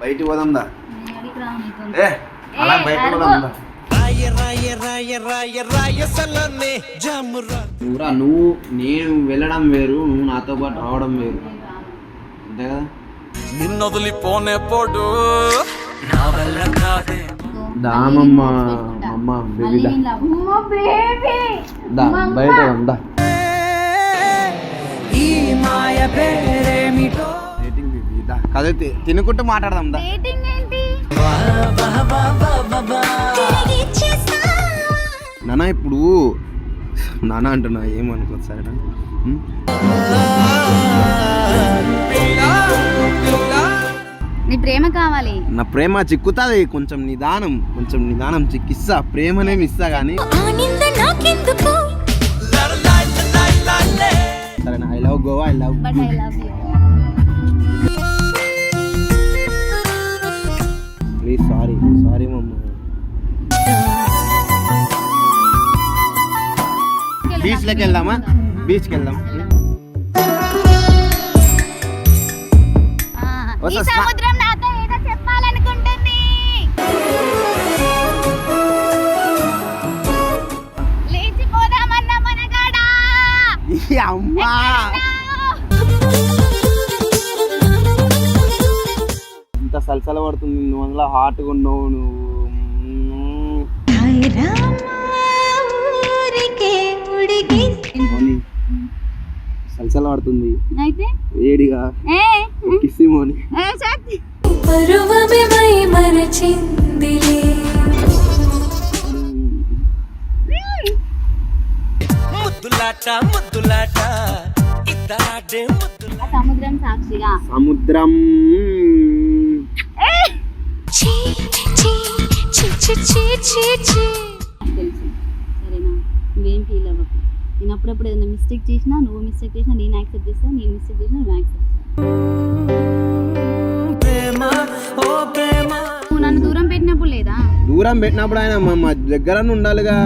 బయటికి పోదాందా. ఏ అలా బయటికి అడుగు. పోదాందా? నువ్వురా నువ్వు నేను వెళ్ళడం వేరు నువ్వు నాతో పాటు రావడం వేరు. అంతే కదా? నిన్నొదిలిపోనే పోడు. దామమ్మ. అమ్మ బేబీ దా. బయట. దా ఈ మాయ పేరేమిటో? దా. కదే తినుకుంటూ మాట్లాడదాం దా? నాన్న ఇప్పుడు నాన్న అంటున్నా ఏమనుకోవచ్చు సరే నీ ప్రేమ కావాలి. నా ప్రేమ చిక్కుతుంది కొంచెం నిదానం కొంచెం నిదానం చిక్కిస్తా. ప్రేమనేమి ఇస్తా కానీ సరే I love Goa I love but I love you please sorry sorry మమ్మ. బీచ్లోకి వెళ్దామా బీచ్కి వెళ్దాం ఈ వస్తా, స్నా- సముద్రం నాతో ఏదో చెప్పాలనుకుంటుంది. లేచిపోదామన్న మనగాడా? ఈ అమ్మా! సలసల పడుతుంది నువ్వు అందులో హాట్గా ఉన్నావు నువ్వు. సలసల పడుతుంది. అయితే? వేడిగా. ఏ? కిస్సి మోని. ఏ శక్తి పరువమే మై మరచిందిలే. ముద్దులాట ముద్దులాట ఇద్దరాడే ముద్దుల ఆ సముద్రం సాక్షిగా. సముద్రం. తెలుసు సరేనా నువ్వేం ఫీల్ అవ్వకు నేను అప్పుడప్పుడు ఏదైనా మిస్టేక్ చేసినా నువ్వు మిస్టేక్ చేసినా నేను యాక్సెప్ట్ చేస్తా నేను మిస్టేక్ చేసినా నువ్వు యాక్సెప్ట్ ప్రేమ నువ్వు నన్ను దూరం పెట్టినప్పుడు లేదా దూరం పెట్టినప్పుడు ఆయన మా మా దగ్గర ఉండాలిగా.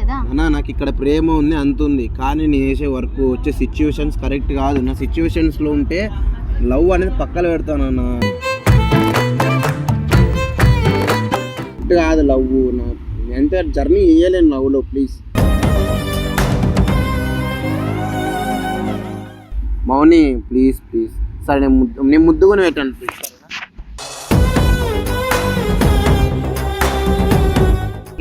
కదా అన్నా నాకు ఇక్కడ ప్రేమ ఉంది అంత ఉంది. కానీ నేను చేసే వర్క్ వచ్చే సిచ్యువేషన్స్ కరెక్ట్ కాదు. నా సిచ్యువేషన్స్లో ఉంటే లవ్ అనేది పక్కన పెడతాను అన్న కరెక్ట్ కాదు లవ్ నా ఎంత జర్నీ చేయలేను లవ్లో ప్లీజ్. Mouni please please. సరే నేను ముద్దు నేను ముద్దుకొని పెట్టాను ప్లీజ్.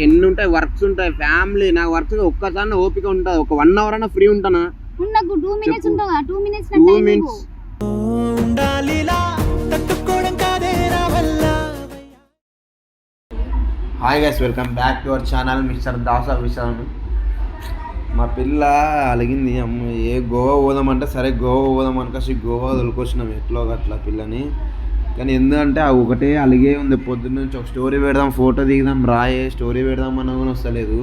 ఎన్ని ఉంటాయి వర్క్స్ ఉంటాయి ఫ్యామిలీ నాకు వర్క్స్ ఒక్కసారి ఓపిక ఉంటుంది. ఒక వన్ అవర్ అయినా ఫ్రీ ఉంటానా? Two minutes two minutes hi guys welcome back to our channel mister Dasa Vishal మా పిల్ల అలిగింది అమ్మ ఏ గోవా పోదామంటే సరే గోవా పోదాం అనుకోసి గోవా వదులుకొచ్చినాం ఎట్లో అట్లా పిల్లని. కానీ ఎందుకంటే ఆ ఒకటే అలిగే ఉంది పొద్దున్న నుంచి ఒక స్టోరీ పెడదాం ఫోటో దిగుదాం రాయే స్టోరీ పెడదాం అన్న కూడా వస్తలేదు.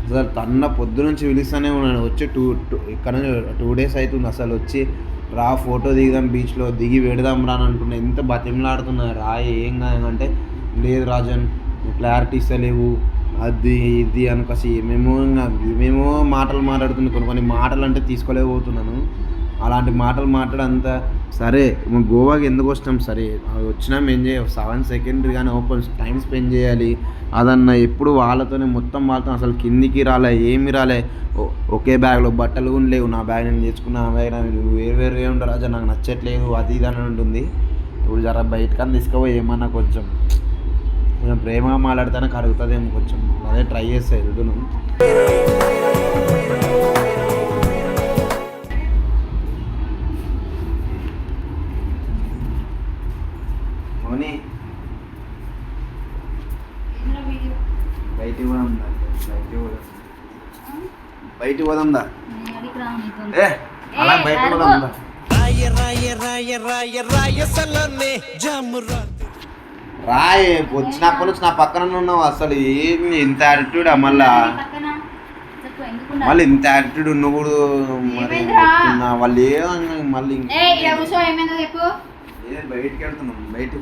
అసలు తన్న పొద్దు నుంచి పిలుస్తూనే ఉన్నాను వచ్చి టూ టూ ఇక్కడ నుంచి టూ డేస్ అవుతుంది అసలు వచ్చి రా ఫోటో దిగుదాం బీచ్లో దిగి పెడదాం రా అని అంటున్నా ఎంత బతిమలాడుతున్నా రా ఏం కాదంటే లేదు రాజన్ క్లారిటీ ఇస్తలేవు అది ఇది అనుకోసి ఏమేమో ఏమేమో మాటలు మాట్లాడుతున్నాను కొన్ని కొన్ని మాటలు అంటే తీసుకోలేకపోతున్నాను. అలాంటి మాటలు మాట్లాడంత సరే గోవాకి ఎందుకు వస్తాం? సరే అది వచ్చినాం ఏం చేయ సెవెన్ సెకండ్ కానీ ఓపెన్ టైం స్పెండ్ చేయాలి. అదన్న ఎప్పుడు వాళ్ళతోనే మొత్తం వాళ్ళతో అసలు కిందికి రాలే ఏమి రాలే. ఒకే బ్యాగ్లో బట్టలు కూడా లేవు. నా బ్యాగ్ నేను తెచ్చుకున్న ఆ బ్యాగ్ నాకు వేరు వేరే ఉండరు రాజా. నాకు నచ్చట్లేదు అది ఇది అని ఉంటుంది. ఇప్పుడు జర బయటకని తీసుకుపోయి ఏమన్నా కొంచెం కొంచెం ప్రేమగా మాట్లాడితేనే కరుగుతుందేమో కొంచెం. అదే ట్రై చేస్తే వెళ్తున్నాను బయటికి పోదాం దా ఏ అలా ఏ, బయట అడుగు. పోదాం దా రాయ వచ్చినప్పటి నుంచి నా పక్కన ఉన్నావు. అసలు ఏంది ఇంత యాటిట్యూడ్ మళ్ళా? మళ్ళీ ఇంత యాటిట్యూడ్ ఉన్నప్పుడు మరి ఏమైందిరా? చెప్తున్నా. వాళ్ళు ఏదో అన్నా మళ్ళీ ఏ ఏ బయటికి వెళ్తున్నాం బయటికి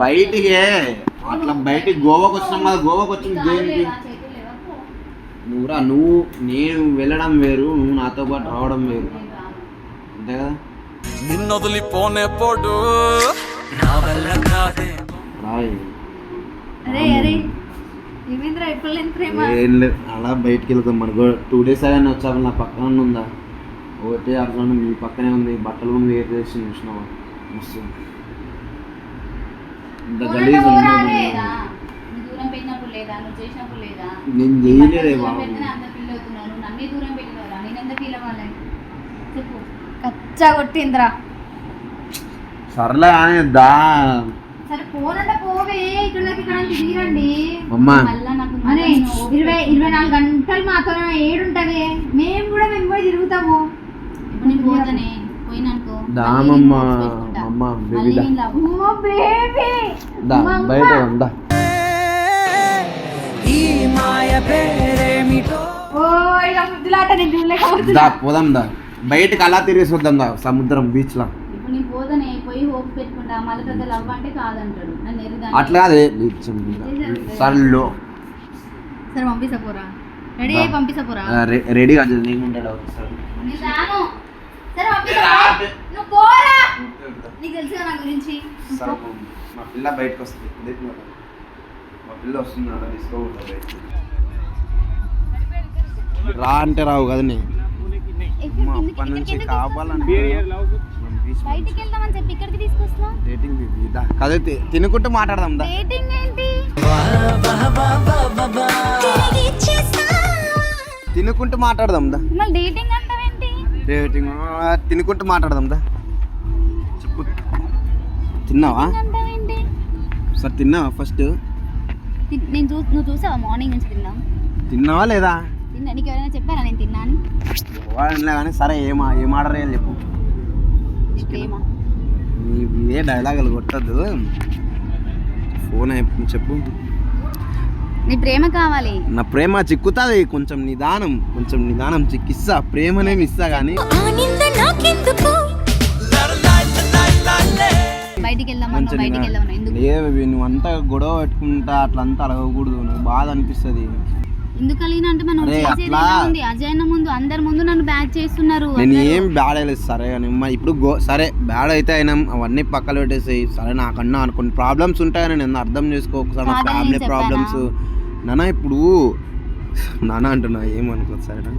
బయటికి అట్లా బయటికి గోవాకి వచ్చినాం కదా గోవాకి వచ్చిన దేనికి? నువ్వురా నువ్వు నేను వెళ్ళడం వేరు నువ్వు నాతో పాటు రావడం వేరు. అంతే కదా? నిన్నొదిలిపోనే పోడు నా వల్ల కాదే. రాయ్. అరే అరే. ఏమింద్ర? ఎప్పుడు లేని ప్రేమ? ఏం లేదు. అలా బయటికి వెళ్తాం మనకు టూ డేస్ అయ్యాన్ని వచ్చాక నా పక్కన ఉందా? ఒకటే అట్లా మీ పక్కనే ఉంది. బట్టలు కూడా వేరు చేసి చూసినావా? మస్తు. ఇంత గలీజ్ ఉంది దూరం పెట్టినప్పుడు లేదా నువ్వు చేసినప్పుడు లేదా? నేను చేయలేదే బాబు. అంత ఫీల్ నన్నే దూరం పెట్టినవరా? నేను ఎంత ఫీల్ అవ్వాలి? చెప్పు. కచ్చా కొట్టిందిరా. సర్లే అని దా. సరే ఫోన్ అంటే పోవే. ఇక్కడ ఇక్కడ దిగిరండి అమ్మా. మళ్ళా నాకు అరే ఇరవై ఇరవై నాలుగు గంటలు మాతో ఏడుంటది. మేము కూడా మేము పోయి తిరుగుతాము. ఇప్పుడు నేను పోతానే. పోయిననుకో. దామమ్మ అమ్మ బేబీ. దా బయట దా. ఈ మాయ పేరేమిటో? దా పోదాం దా. బయటకు అలా తిరిగేసి వద్దాం దా సముద్రం బీచ్ లా. అట్లా కాదే సర్లో సరే పంపిస్తా పోరా. రెడీ పోరా. రెడీ కాదు నేను ఉంటాడు సరే. నువ్వు పోరా. నీకు తెలుసు నా గురించి. మా పిల్ల బయటకు వస్తుంది. మా పిల్ల వస్తుంది రా అంటే రావు కదా నీ. అప్పటి నుంచి కావాలంటే బయటికి వెళ్దామని చెప్పి ఇక్కడికి తీసుకొస్తా డేటింగ్ బేబీ దా కదే తినుకుంటూ మాట్లాడదాం దా. డేటింగ్ ఏంటి? తినుకుంటూ మాట్లాడదాం దా. మళ్ళీ డేటింగ్ అంటావేంటి డేటింగ్ ఆ, తినుకుంటూ మాట్లాడదాం దా. చెప్పు. తిన్నావా? సరే తిన్నావా ఫస్ట్? నేను చూ నువ్వు చూసావా మార్నింగ్ నుంచి తిన్నా తిన్నావా లేదా? తిన్నా నీకు ఎవరైనా చెప్పారా నేను తిన్నా అని కానీ సరే ఏం ఏం ఆర్డర్ చేయాలి చెప్పు. ఇదే డైలాగులు కొట్టద్దు. ఫోన్ అయిపోయింది చెప్పు. నీ ప్రేమ కావాలి. నా ప్రేమ చిక్కుతుంది కొంచెం నిదానం కొంచెం నిదానం చిక్కిస్తా. ప్రేమనేమి ఇస్తా కానీ. బయటికి వెళ్దామన్నా కొంచెం బయటికి నిదానం. వెళ్దామన్నా ఎందుకు? నువ్వు అంతా గొడవ పెట్టుకుంటా అట్లా అంతా అడగకూడదు. నాకు బాధ అనిపిస్తుంది. ఎందుకు కలిగిన అంటే మనం చేసేది ఉంది. అజయ్ అన్న ముందు అందరి ముందు నన్ను బ్యాక్ చేస్తున్నారు. నేను. ఏం బ్యాడ్ అయ్యలేదు. సరే కానీ ఇప్పుడు గో సరే బ్యాడ్ అయితే అయినా అవన్నీ పక్కన పెట్టేసి సరే నాకన్నా కొన్ని ప్రాబ్లమ్స్ ఉంటాయని నేను అర్థం చేసుకో. ఒకసారి నా ఫ్యామిలీ నేను? ప్రాబ్లమ్స్. నాన్న ఇప్పుడు నాన్న అంటున్నా ఏమనుకో సరేనా?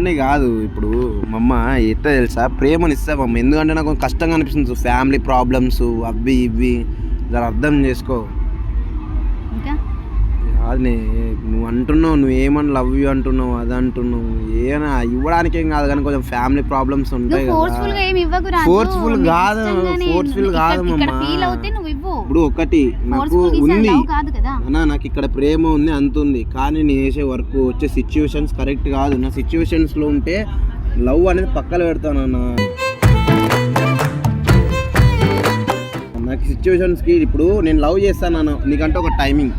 అన్నీ కాదు. ఇప్పుడు మమ్మ అమ్మ తెలుసా? ప్రేమని ఇస్తా మమ్మ. ఎందుకంటే నాకు కష్టంగా అనిపిస్తుంది. ఫ్యామిలీ ప్రాబ్లమ్స్ అవి ఇవి. జర అర్థం చేసుకో. కాదునే నువ్వు అంటున్నావు నువ్వు ఏమని లవ్ యూ అంటున్నావు అది అంటున్నావు ఏమైనా ఇవ్వడానికి ఏం కాదు కానీ కొంచెం ఫ్యామిలీ ప్రాబ్లమ్స్ ఉంటాయి ఫోర్స్ఫుల్ కదా. నీకు కాదు, కాదు ఇప్పుడు ఒకటి నాకు ఫోర్స్ఫుల్ ఉంది. కాదు కదా. అన్నా నాకు ఇక్కడ ప్రేమ ఉంది అంత ఉంది. కానీ నేను చేసే వర్క్ వచ్చే సిచ్యువేషన్స్ కరెక్ట్ కాదు. నా సిచ్యువేషన్స్లో ఉంటే లవ్ అనేది పక్కన పెడతాను అన్న. నాకు సిచ్యువేషన్స్కి ఇప్పుడు నేను లవ్ చేస్తాను అన్న. నీకంటే ఒక టైమింగ్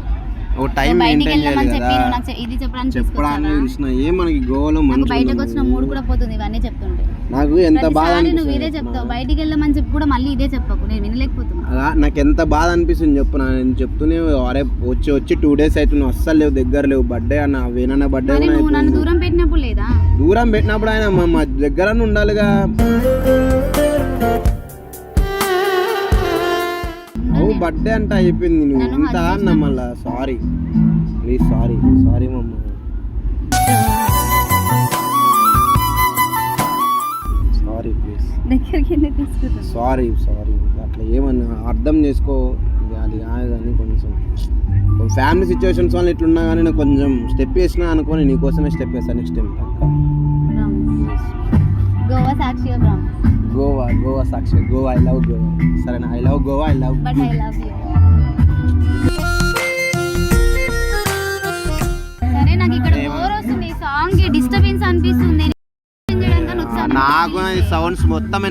ఒక టైం మెయింటైన్ చేయాలి కదా. నువ్వు ఇది చెప్పడానికి చెప్పడానికి? తెలిసిన ఏ మనకి గోవాలో మంచి బయటకు వచ్చిన మూడు కూడా పోతుంది ఇవన్నీ చెప్తుంటే. నాకు ఎంత బాధ నువ్వు ఇదే చెప్తావు. బయటికి వెళ్దామని చెప్పి కూడా మళ్ళీ ఇదే చెప్పకు. నేను వినలేకపోతున్నా. నాకు ఎంత బాధ అనిపిస్తుంది చెప్పు నేను చెప్తూనే అరే వచ్చి వచ్చి టూ డేస్ అవుతుంది అస్సలు లేవు దగ్గర లేవు. బర్త్డే అన్న వేనన్న బర్త్డే నువ్వు నన్ను. దూరం పెట్టినప్పుడు లేదా? దూరం పెట్టినప్పుడు ఆయన మా మా దగ్గర ఉండాలిగా. బర్త్డే అంటే అయిపోయింది నువ్వు. ఇంత అన్న మళ్ళా. సారీ ప్లీజ్ సారీ సారీ మమ్మ. సారీ ప్లీజ్ దగ్గరికి సారీ సారీ అట్లా ఏమన్నా అర్థం చేసుకో. అది కాదు కానీ కొంచెం. ఫ్యామిలీ సిచ్యువేషన్స్ వల్ల ఇట్లున్నా కానీ నేను కొంచెం స్టెప్ వేసినా అనుకోని నీకోసమే స్టెప్ వేస్తాను నెక్స్ట్ టైం గోవా బ్రామ్ గోవా గోవా సాక్షి గోవా ఐ లవ్ గోవా సరేనా I love Goa I love but I love you సరే నాకు ఇక్కడ బోర్ వస్తుంది. సాంగ్ డిస్టర్బెన్స్ అనిపిస్తుంది. నాకు. సౌండ్స్ మొత్తం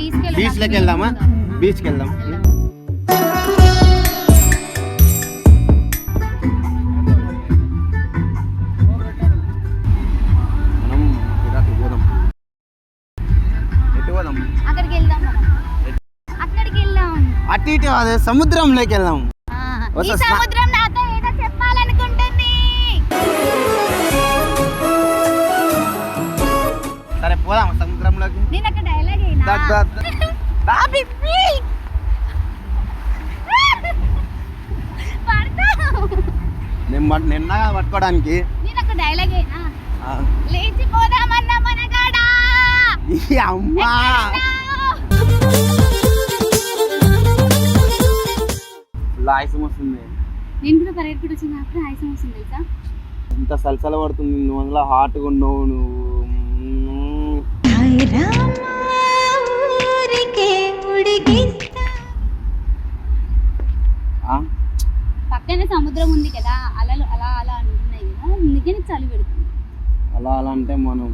తీసుకెళ్ళు, బీచ్లోకి వెళ్దామా? వెళ్దాం. బీచ్కి వెళ్దాం. అటు ఇటు అదే సముద్రంలోకి వెళ్దాం. సముద్రం నాతో ఏదో చెప్పాలనుకుంటుంది. సరే పోదాం సముద్రంలోకి. నేను ఒక డైలాగ్ అయినా. బాబీ నేను నిన్న పట్టుకోవడానికి. నేను ఒక డైలాగ్ అయినా ఆ, లేచిపోదామన్న మనగాడా? ఈ అమ్మా లాయసం వస్తుంది. నేను కూడా పర్యటన కూడా వచ్చిన అప్పుడు ఆయాసం వస్తుంది తెలుసా? ఇంత సలసల పడుతుంది నువ్వు అందులో హాట్గా ఉన్నావు నువ్వు? పక్కనే సముద్రం ఉంది కదా అలలు అలా అలా అంటున్నాయి కదా అందుకే చలి పెడుతుంది. అలా అలా అంటే మనం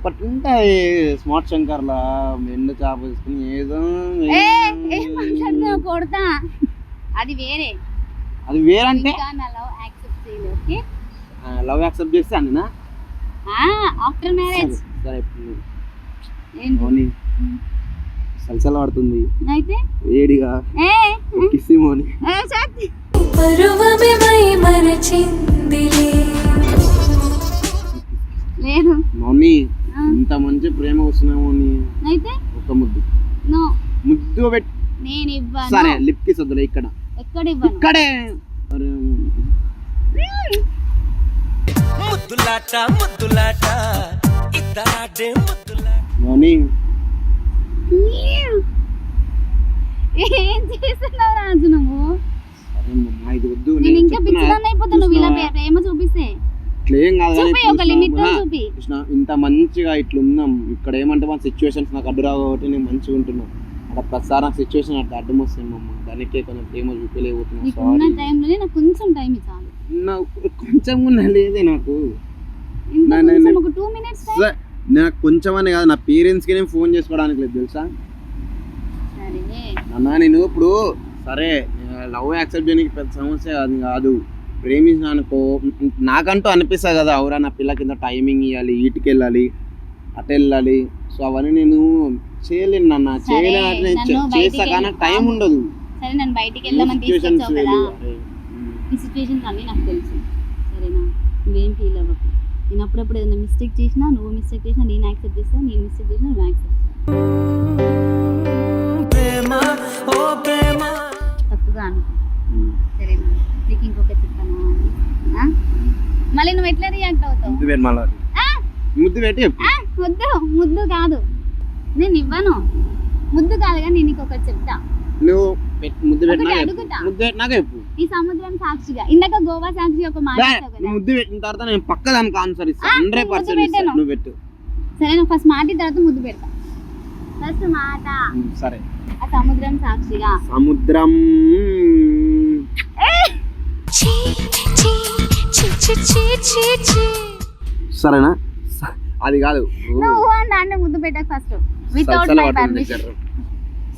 ఒకటి ఉంటాయి స్మార్ట్ శంకర్లా ఎండు చేప తీసుకుని ఏదో కొడతా. అది వేరే. అది వేరంటే? ఇంకా నా లవ్ యాక్సెప్ట్ చేయలేదు ఓకే లవ్ యాక్సెప్ట్ చేస్తే అన్నా ఆఫ్టర్ మ్యారేజ్. సరే ఇప్పుడు ఏంటి? మోని సలసల పడుతుంది. అయితే? వేడిగా. ఏ? కిసి మోని. ఏ శక్తి పరువమే మై మరచిందిలే. లేదు. మమ్మీ. ఇంత మంచి ప్రేమ వస్తున్నా మోని అయితే? ఒక ముద్దు. నో. ముద్దు పెట్టి నేను ఇవ్వను. సరే లిప్ కిస్ వద్దులే ఇక్కడ. ఎక్కడ ఇవ్వను ఇక్కడే ముద్దులాట ముద్దులాట ఇద్దరాటే ముద్దులాట. మోని ఏం చేస్తున్నావు రాజు నువ్వు? సరే మమ్మ ఇది వద్దు నేను ఇంకా. పిచ్చిదాన్ని అయిపోతాను నువ్వు ఇలా? ప్రేమ చూపిస్తే. ఇట్లా ఏం కాదు చూపి, ఒక చూపి. చూసినా, ఇంత మంచిగా ఇట్లా ఉన్నాం ఇక్కడ ఏమంటే మన సిచ్యువేషన్స్ నాకు అడ్డు రావు కాబట్టి నేను మంచిగా ఉంటున్నా. అక్కడ ప్రసారం నాకు సిచ్యువేషన్ అట్లా అడ్డం వస్తుంది మమ్మ దానికే కొంచెం ప్రేమ ఉన్న టైంలోనే నాకు కొంచెం టైం చాలు. నాకు కొంచెం కూడా లేదే నాకు. ఒక టూ మినిట్స్ నాకు కొంచెం అని కాదు. నా పేరెంట్స్కి నేను ఫోన్ చేసుకోవడానికి లేదు తెలుసా? అన్నా నేను ఇప్పుడు సరే లవ్ యాక్సెప్ట్ చేయడానికి పెద్ద సమస్య కాదు కాదు. ప్రేమించిన అనుకో నాకంటూ అనిపిస్తుంది కదా అవురా నా పిల్ల కింద టైమింగ్ ఇవ్వాలి ఈటికి వెళ్ళాలి అటు వెళ్ళాలి సో అవన్నీ నేను చేయలేను నాన్న చేయలేను చేస్తా కానీ టైం ఉండదు. సరే నన్ను బయటికి సిచ్యువేషన్స్ తీసుకొచ్చావు కదా. ఈ సిచ్యువేషన్స్ అన్నీ నాకు తెలుసు. సరేనా? నువ్వేం ఫీల్ అవ్వకు. నేను అప్పుడప్పుడు ఏదైనా మిస్టేక్ చేసినా నువ్వు మిస్టేక్ చేసినా నేను యాక్సెప్ట్ చేస్తాను నేను మిస్టేక్ చేసినా నువ్వు యాక్సెప్ట్ ప్రేమ ఓ ప్రేమ. తప్పుగా అనుకో. ఉమ్. సరేనా? నీకు ఇంకొక చెప్తాను? మళ్ళీ నువ్వు ఎట్లా రియాక్ట్ అవుతావు? ముద్దు పెట్టి మళ్ళీ? ముద్దు పెట్టి ముద్దు కాదు. నేను ఇవ్వను. ముద్దు కాదు కానీ నేను నీకు ఒకటి చెప్తా. నువ్వు ముద్దు పెట్టినాక చెప్పు. ఈ సముద్రం సాక్షిగా. ఇందాక గోవా సాక్షిగా ఒక మాట ముద్దు పెట్టిన తర్వాత నేను పక్క దానికి ఆన్సర్ ఇస్తాను హండ్రెడ్ పర్సెంట్. నువ్వు పెట్టు. సరే నువ్వు ఫస్ట్ మాట తర్వాత ముద్దు పెడతా. ఫస్ట్ మాట. సరే. ఆ సముద్రం సాక్షిగా. సముద్రం. సరేనా? అది కాదు. దాన్ని ముద్దు పెట్టకు ఫస్ట్ వితౌట్ మై పర్మిషన్.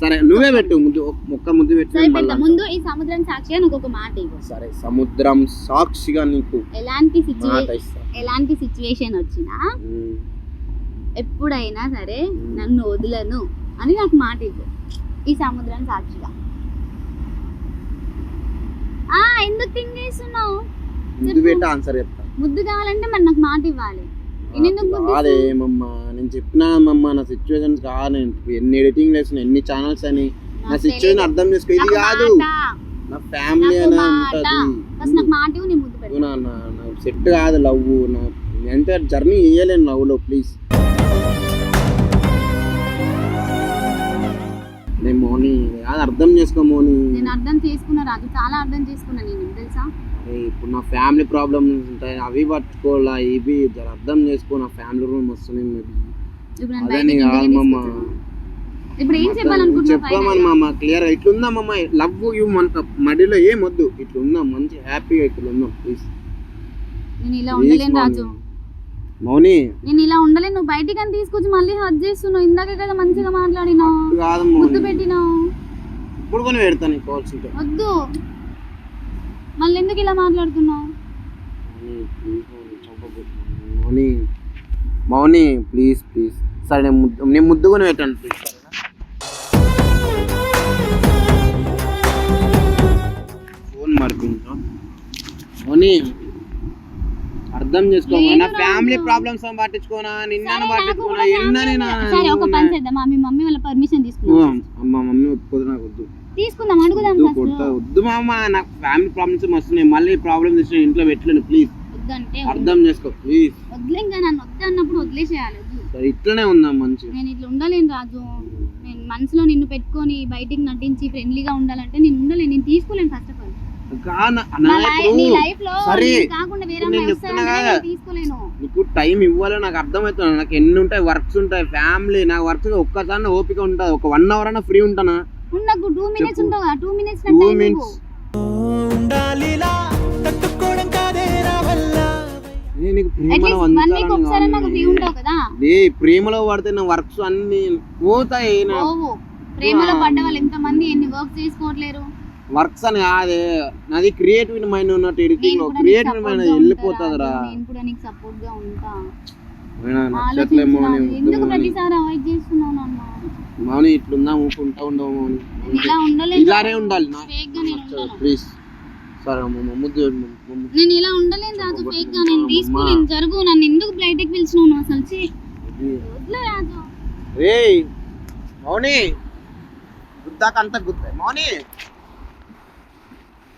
సరే నువ్వే పెట్టు. ముద్దు ఒక్క ముద్దు పెట్టు ముందు ఈ సముద్రం సాక్షిగా నువ్వు ఒక మాట ఇవ్వు. సరే సముద్రం సాక్షిగా నీకు ఎలాంటి సిచ్యువేషన్ ఎలాంటి సిచ్యువేషన్ వచ్చినా ఎప్పుడైనా సరే. నన్ను వదలను అని నాకు మాట ఇవ్వు. ఈ సముద్రం సాక్షిగా. ఆ ఎందుకు థింక్ చేస్తున్నావు? ముద్దు. పెట్టి ఆన్సర్ చెప్తా. ముద్దు కావాలంటే మరి నాకు మాట ఇవ్వాలి. నేను ఎందుకు ముద్దు కాదే ఇస్తాను? మమ్మ. నేను చెప్పినా మమ్మ నా సిచ్యువేషన్స్ కాదు నేను ఎన్ని ఎడిటింగ్ వేసిన ఎన్ని ఛానల్స్ అని. నా సిచ్యువేషన్. అర్థం చేసుకో ఇది కాదు. నా ఫ్యామిలీ అనే ఉంటుంది. నా సెట్ కాదు లవ్ నా ఎంత జర్నీ చేయలేను లవ్లో ప్లీజ్ నేను మోని అది అర్థం చేసుకో మోని. నేను అర్థం చేసుకున్నా రాజు చాలా అర్థం చేసుకున్నా నేను తెలుసా? ఇప్పుడు నా ఫ్యామిలీ ప్రాబ్లమ్స్ ఉంటాయి అవి పట్టుకోవాలా ఇవి జర అర్థం చేసుకో నా ఫ్యామిలీ రూమ్ వస్తున్నాయి మరి అదే నీ కాదు ఇంటికి మమ్మ తీసుకొచ్చావు. ఇప్పుడు ఏం చెప్పాలనుకుంటున్నావు చెప్పామని final గా? మామ క్లియర్ ఇట్లుందాం మమ్మ లవ్ యూ మన మడిలో ఏం వద్దు. ఇట్లుందాం? మంచి హ్యాపీగా ఇట్లా ఉందాం ప్లీజ్ నేను ఇలా ఉండలేను రాజు. మౌని. నేను ఇలా ఉండలేను నువ్వు బయటికి అని తీసుకొచ్చి మళ్ళీ హజ్ చేస్తున్నావు. ఇందాక కదా మంచిగా మాట్లాడినావు. కాదు ముద్దు పెట్టినావు. ఇప్పుడు కొని పెడతా నీకు కావాల్సి వద్దు. మళ్ళీ ఎందుకు ఇలా మాట్లాడుతున్నావు? మౌని మౌని. ప్లీజ్ ప్లీజ్ సరే నేను ముద్దు నేను ముద్దు కొని పెట్టాను. ప్లీజ్ ఫోన్ మరిపించు మౌని. అర్థం చేసుకో లేదు నా. ఫ్యామిలీ ప్రాబ్లమ్స్ పట్టించుకోనా? నిన్న పట్టించుకోనా? కూడా ఎన్నని నా family- సరే ఒక పని చేద్దాం. మీ మమ్మీ వాళ్ళ పర్మిషన్ తీసుకుందాం. అమ్మ మమ్మీ ఒప్పుకోదు నాకు వద్దు. తీసుకుందాం అడుగుదాం కొడతా. వద్దు మామ నాకు ఫ్యామిలీ ప్రాబ్లమ్స్ వస్తున్నాయి. మళ్ళీ ప్రాబ్లమ్ తెచ్చిన ఇంట్లో పెట్టలేను ప్లీజ్ అర్థం చేసుకో ప్లీజ్ వదిలే ఇంకా నన్ను వద్దు అన్నప్పుడు వదిలేసేయాలి ఇట్లనే ఉందాం మంచిగా. నేను ఇట్లా ఉండలేను రాజు. నేను మనసులో నిన్ను పెట్టుకొని బయటికి నటించి ఫ్రెండ్లీగా ఉండాలంటే నేను ఉండలేను. నేను తీసుకోలేను ఫస్ట్ సరే నేను చెప్తున్నా కదా. నీకు టైం ఇవ్వాలి? నాకు అర్థమవుతుంది నాకు ఎన్ని ఉంటాయి? వర్క్స్ ఉంటాయి. ఫ్యామిలీ నాకు వర్క్స్ ఒక్కసారి ఓపిక ఉంటుంది. ఒక వన్ అవర్ అయినా ఫ్రీ ఉంటానా? Two minutes two minutes two minutes. ప్రేమలో పడితే నా వర్క్స్ అన్ని పోతాయి ప్రేమలో పడ్డ వాళ్ళు ఎంత మంది ఎన్ని వర్క్ చేసుకోవట్లేరు? వర్క్స్ అని కాదే. నాది క్రియేటివ్ మైండ్ ఉన్నట్టు ఎడిటింగ్లో క్రియేటివ్ మైండ్ వెళ్ళిపోతుందిరా. నేను కూడా నీకు సపోర్ట్గా ఉంటా. నచ్చట్లేమో అని ఆలోచించు ఎందుకు వద్దు మౌని. ప్రతిసారి అవాయిడ్ చేస్తున్నావు నన్ను? మౌని ఇట్లుందా? ఊపుకుంటా ఉండవు మౌని. ఇలా ఉండలేను. ఇలానే ఉండాలి నా ప్లీజ్ సరే అమ్మ ముద్దు చూడు, ముద్దు. నేను ఇలా ఉండలేను రాజు ఫేక్గా. నేను తీసుకోలేను జరుగు. నన్ను ఎందుకు బయటకు పిలిచినావు నువ్వు అసలు? వదిలే రాజు. రేయ్ మౌని. గుద్దాక అంత గుద్దా మౌని.